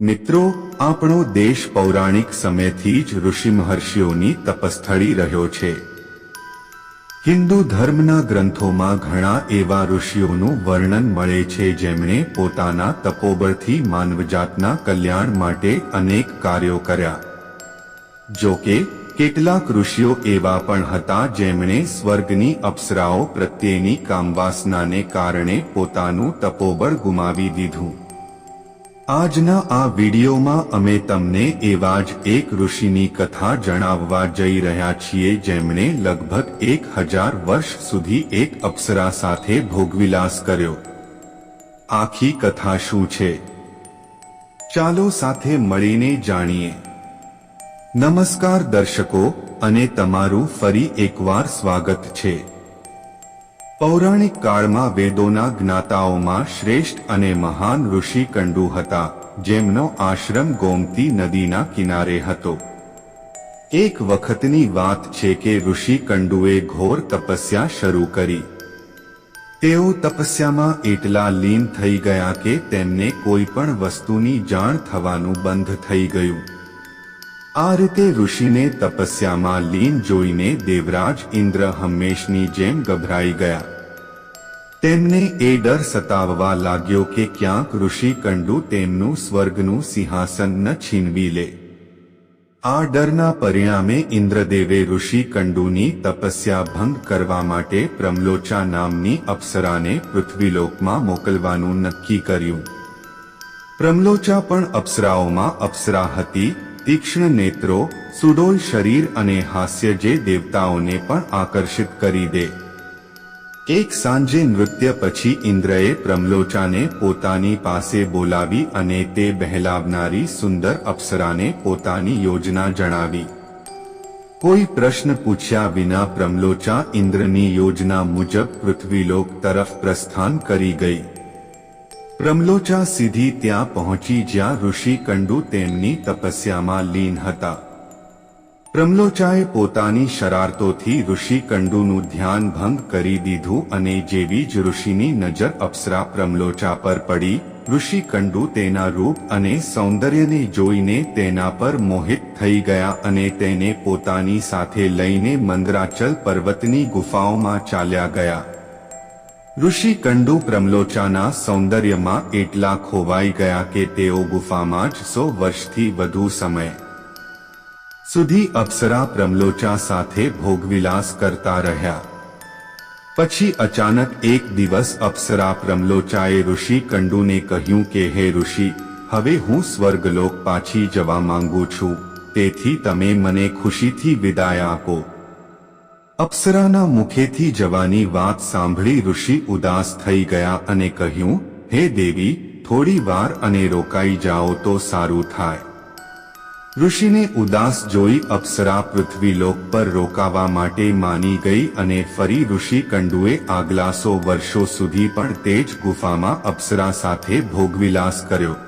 મિત્રો, આપણો દેશ પૌરાણિક સમયથી જ ઋષિ મહર્ષિઓની તપસ્થળી રહ્યો છે. હિન્દુ ધર્મના ગ્રંથોમાં ઘણા એવા ઋષિઓનું વર્ણન મળે છે જેમણે પોતાના તપોબળથી માનવજાતના કલ્યાણ માટે અનેક કાર્યો કર્યા. જો કે કેટલાક ઋષિઓ એવા પણ હતા જેમણે સ્વર્ગની અપ્સરાઓ પ્રત્યેની કામવાસનાને કારણે પોતાનું તપોબળ ગુમાવી દીધું. આજના આ વિડીયોમાં અમે તમને એવા જ એક ઋષિની કથા જણાવવા જઈ રહ્યા છીએ જેમણે લગભગ એક હજાર વર્ષ સુધી એક અપ્સરા સાથે ભોગવિલાસ કર્યો. આખી કથા શું છે? ચાલો સાથે મળીને જાણીએ. નમસ્કાર દર્શકો, અને તમારું ફરી એકવાર સ્વાગત છે. પૌરાણિક કાળમાં વેદોના જ્ઞાતાઓમાં શ્રેષ્ઠ અને મહાન ઋષિ કંડુ હતા, જેમનો આશ્રમ ગોમતી નદીના કિનારે હતો. એક વખતની વાત છે કે ઋષિ કંડુએ ઘોર તપસ્યા શરૂ કરી. તેઓ તપસ્યામાં એટલા લીન થઈ ગયા કે તેમને કોઈ પણ વસ્તુની જાણ થવાનું બંધ થઈ ગયું. આ રીતે ઋષિને તપસ્યામાં લીન જોઈને દેવરાજ ઇન્દ્ર હંમેશની જેમ ગભરાઈ ગયા. તેમને એ ડર સતાવવા લાગ્યો કે ક્યાંક ઋષિ કંડુ તેમનું સ્વર્ગનું સિંહાસન ન છીનવી લે. આ ડરના પરિણામે ઇન્દ્રદેવે ઋષિ કંડુની તપસ્યા ભંગ કરવા માટે પ્રમલોચા નામની અપ્સરાને પૃથ્વીલોકમાં મોકલવાનું નક્કી કર્યું. પ્રમલોચા પણ અપ્સરાઓમાં અપ્સરા હતી તીક્ષ્ણ નેત્રો સુડોલ શરીર અને હાસ્ય જે દેવતાઓને પણ આકર્ષિત કરી દે એક સાંજે નૃત્ય પછી ઇન્દ્રએ પ્રમલોચાને પોતાની પાસે બોલાવી અને તે બહેલાવનારી સુંદર અપ્સરાને પોતાની યોજના જણાવી કોઈ પ્રશ્ન પૂછ્યા વિના પ્રમલોચા ઇન્દ્રની યોજના મુજબ પૃથ્વીલોક તરફ પ્રસ્થાન કરી ગઈ પ્રમલોચા સીધી ત્યાં પહોંચી જ્યાં ઋષિ કંડુ તેમની તપસ્યામાં લીન હતા. પ્રમલોચાએ પોતાની શરારતોથી ઋષિ કંડુનું ધ્યાન ભંગ કરી દીધું અને જેવી જ ઋષિની નજર અપ્સરા પ્રમલોચા પર પડી, ઋષિ કંડુ તેના રૂપ અને સૌંદર્યને જોઈને તેના પર મોહિત થઈ ગયા અને તેને પોતાની સાથે લઈને મંદરાચલ પર્વતની ગુફાઓમાં ચાલ્યા ગયા. ઋષિ કંડુ પ્રમલોચાના સૌંદર્યમાં એટલા ખોવાઈ ગયા કે તેઓ ગુફામાં જ સો વર્ષથી વધુ સમય સુધી અપ્સરા પ્રમલોચા સાથે ભોગવિલાસ કરતા રહ્યા પછી અચાનક એક દિવસ અપ્સરા પ્રમલોચાએ ઋષિ કંડુને કહ્યું કે હે ઋષિ હવે હું સ્વર્ગલોક પાછી જવા માંગુ છું તેથી તમે મને ખુશીથી વિદાય આપો અપ્સરાના મુખેથી જવાની વાત સાંભળી ઋષિ ઉદાસ થઈ ગયા અને કહ્યું, હે દેવી, થોડી વાર અને રોકાઈ જાઓ તો સારું થાય. ઋષિને ઉદાસ જોઈ અપ્સરા પૃથ્વીલોક પર રોકાવા માટે માની ગઈ અને ફરી ઋષિ કંડુએ આગલાસો વર્ષો સુધી પણ તે જ ગુફામાં અપ્સરા સાથે ભોગવિલાસ કર્યો.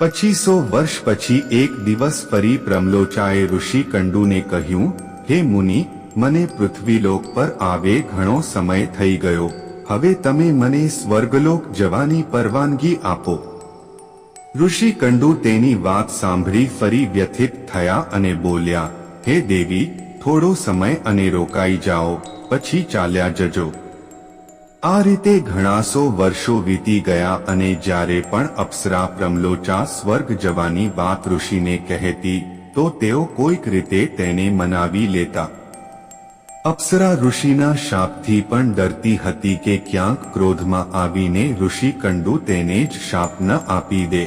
પચીસો વર્ષ પછી એક દિવસ ફરી પ્રમલોચાએ ઋષિ કંડુને કહ્યું, હે મુનિ મને પૃથ્વીલોક પર આવે ઘણો સમય થઈ ગયો. હવે તમે મને સ્વર્ગલોક જવાની પરવાનગી આપો. ઋષિ કંડુ તેની વાત સાંભળી ફરી વ્યથિત થયા અને બોલ્યા, હે દેવી, થોડો સમય અને રોકાઈ જાઓ, પછી ચાલ્યા જજો. આ રીતે ઘણાસો વર્ષો વીતી ગયા અને જ્યારે પણ અપ્સરા પ્રમલોચા સ્વર્ગ જવાની વાત ઋષિને કહેતી, તો તેઓ કોઈક રીતે તેને મનાવી લેતા. અપ્સરા ઋષિના શાપથી પણ ડરતી હતી કે ક્યાંક ક્રોધમાં આવીને ઋષિ કંડુ તેને જ શાપ ન આપી દે.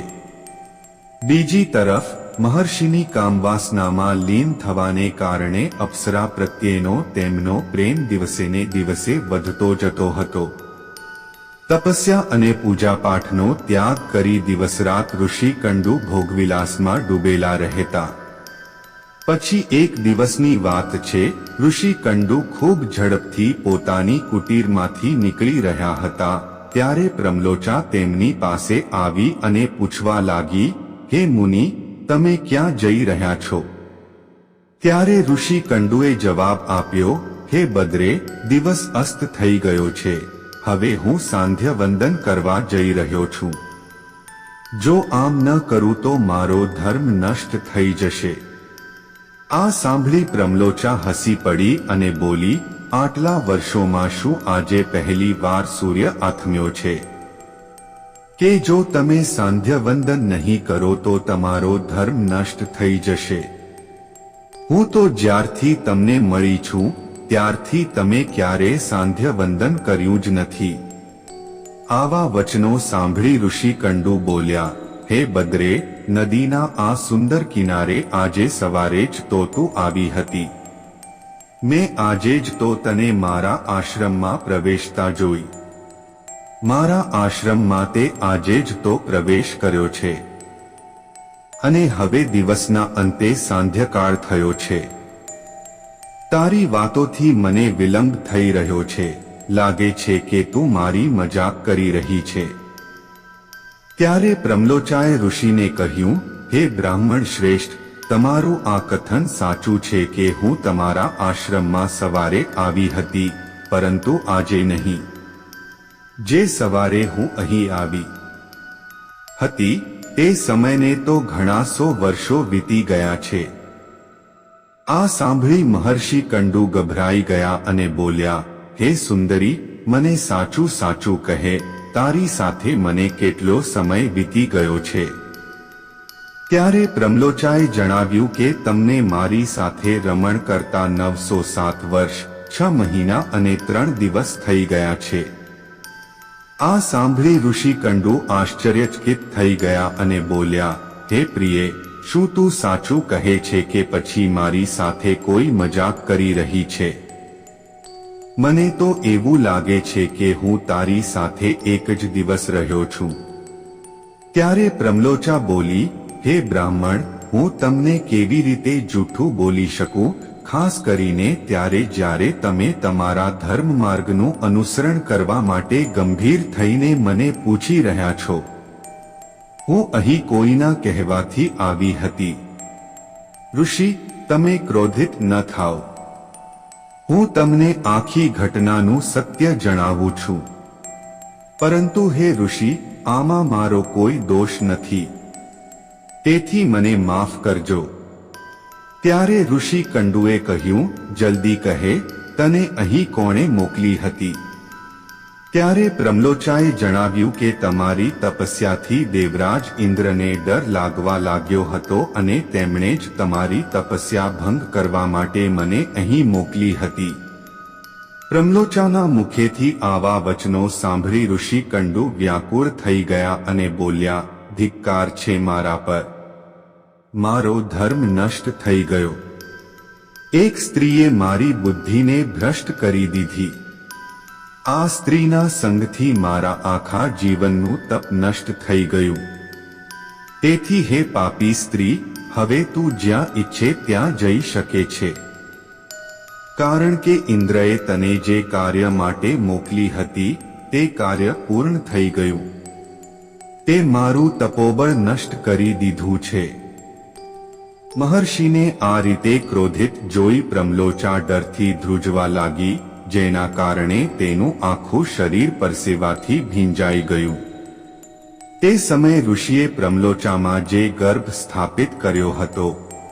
બીજી તરફ, મહર્ષિની કામવાસનામાં લીન થવાને કારણે અપ્સરા પ્રત્યેનો તેમનો પ્રેમ દિવસેને દિવસે વધતો જતો હતો. તપસ્યા અને પૂજાપાઠનો ત્યાગ કરી દિવસરાત ઋષિ કંડુ ભોગવિલાસમાં ડૂબેલા રહેતા. પછી એક દિવસની વાત છે, ઋષિ કંડુ ખૂબ ઝડપથી પોતાની કુટીરમાંથી નીકળી રહ્યા હતા, ત્યારે પ્રમલોચા તેમની પાસે આવી અને પૂછવા લાગી, હે મુનિ, તમે ક્યાં જઈ રહ્યા છો? ત્યારે ઋષિ કંડુએ જવાબ આપ્યો, હે બદ્રે, દિવસ અસ્ત થઈ ગયો છે, હવે હું સાંધ્ય વંદન કરવા જઈ રહ્યો છું. જો આમ ન કરું તો મારો ધર્મ નષ્ટ થઈ જશે. આ સાંભળી પ્રમલોચા હસી પડી અને બોલી, આટલા વર્ષોમાં શું આજે પહેલી વાર સૂર્ય આથમ્યો છે? કે જો તમે સાંધ્ય વંદન નહીં કરો તો તમારો ધર્મ નષ્ટ થઈ જશે. હું તો જ્યારથી તમને મળી છું, ત્યારથી તમે ક્યારે સાંધ્ય વંદન કર્યું જ નથી. આવા વચનો સાંભળી ઋષિ કંડુ બોલ્યા, હે બદ્રે નદીના આ સુંદર કિનારે આજે સવારે જ તોતું આવી હતી. મેં આજે જ તો તને મારા આશ્રમમાં પ્રવેશતા જોઈ. મારા આશ્રમમાં તે આજે જ તો પ્રવેશ કર્યો છે. અને હવે દિવસના અંતે સાંધ્યકાળ થયો છે. તારી વાતોથી મને વિલંબ થઈ રહ્યો છે. લાગે છે કે તું મારી મજાક કરી રહી છે. ત્યારે પ્રમલોચાએ ઋષિને કહ્યું, હે બ્રાહ્મણ શ્રેષ્ઠ, તમારું આ કથન સાચું છે કે હું તમારા આશ્રમમાં સવારે આવી હતી, પરંતુ આજે નહીં. જે સવારે હું અહીં આવી હતી, તે સમયને તો ઘણા સો વર્ષો વીતી ગયા છે. આ સાંભળી મહર્ષિ કંડુ ગભરાઈ ગયા અને બોલ્યા, હે સુંદરી, મને સાચું સાચું કહે તારી સાથે મને કેટલો સમય વીતી ગયો છે? ત્યારે પ્રમલોચાએ જણાવ્યું કે તમને મારી સાથે રમણ કરતા નવસો સાત વર્ષ, છ મહિના અને ત્રણ દિવસ થઈ ગયા છે. આ સાંભળી ઋષિ કંડુ આશ્ચર્યચકિત થઈ ગયા અને બોલ્યા, હે પ્રિય, શું તું સાચું કહે છે કે પછી મારી સાથે કોઈ મજાક કરી રહી છે? મને તો એવું લાગે છે કે હું તારી સાથે એક જ દિવસ રહ્યો છું. ત્યારે પ્રમલોચા બોલી, હે બ્રાહ્મણ, હું તમને કેવી રીતે જૂઠું બોલી શકું? ખાસ કરીને ત્યારે જ્યારે તમે તમારા ધર્મ માર્ગનું અનુસરણ કરવા માટે ગંભીર થઈને મને પૂછી રહ્યા છો. હું અહીં કોઈના કહેવાથી આવી હતી. ઋષિ, તમે ક્રોધિત ન થાઓ. હું તમને આખી ઘટનાનું સત્ય જણાવું છું. પરંતુ હે ઋષિ, આમાં મારો કોઈ દોષ નથી. તેથી મને માફ કરજો. ત્યારે ઋષિ કંડુએ કહ્યું, જલ્દી કહે, તને અહીં કોણે મોકલી હતી? ત્યારે પ્રમલોચાએ જણાવ્યું કે તમારી તપસ્યાથી દેવરાજ ઇન્દ્રને ડર લાગવા લાગ્યો હતો અને તેમણે જ તમારી તપસ્યા ભંગ કરવા માટે મને અહીં મોકલી હતી. પ્રમલોચાના મુખેથી આવા વચનો સાંભળી ઋષિ કંડુ વ્યાકુળ થઈ ગયા અને બોલ્યા, ધિક્કાર છે મારા પર. મારો ધર્મ નષ્ટ થઈ ગયો. એક સ્ત્રીએ મારી બુદ્ધિને ભ્રષ્ટ કરી દીધી. આ સ્ત્રીના સંગથી મારા આખા જીવનનું તપ નષ્ટ થઈ ગયું. તેથી હે પાપી સ્ત્રી, હવે તું જ્યાં ઈચ્છે ત્યાં જઈ શકે છે. કારણ કે ઇન્દ્રએ તને જે કાર્ય માટે મોકલી હતી, તે કાર્ય પૂર્ણ થઈ ગયું. તે મારું તપોબળ નષ્ટ કરી દીધું છે. મહર્ષિને આ રીતે ક્રોધિત જોઈ પ્રમલોચા ડરથી ધ્રુજવા લાગી જેના કારણે તેનું આખું શરીર પરસેવાથી ભીંજાઈ ગયું. તે સમયે ઋષિએ પ્રમલોચામાં જે ગર્ભ સ્થાપિત કર્યો હતો,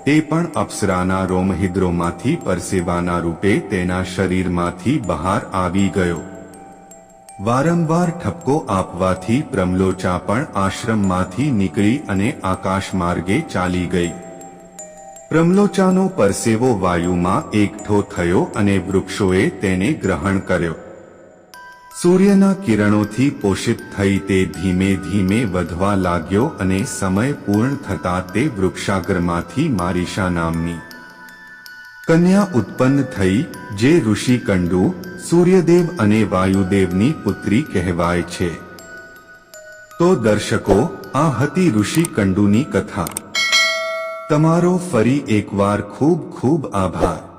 તે પણ અપ્સરાના રોમહિદ્રોમાંથી પરસેવાના રૂપે તેના શરીરમાંથી બહાર આવી ગયો. વારંવાર ઠપકો આપવાથી પ્રમલોચા પણ આશ્રમમાંથી નીકળી અને આકાશ માર્ગે ચાલી ગઈ. પ્રમલોચાનો પરસેવો વાયુમાં એકઠો થયો અને વૃક્ષોએ તેને ગ્રહણ કર્યો. સૂર્યના કિરણોથી પોષિત થઈ તે ધીમે ધીમે વધવા લાગ્યો અને સમય પૂર્ણ થતા તે વૃક્ષાગ્રમાંથી મારીશા નામની કન્યા ઉત્પન્ન થઈ, જે ઋષિ કંડુ સૂર્યદેવ અને વાયુદેવની પુત્રી કહેવાય છે. તો દર્શકો, આ હતી ઋષિ કંડુની કથા. તમારો ફરી એકવાર ખૂબ ખૂબ આભાર.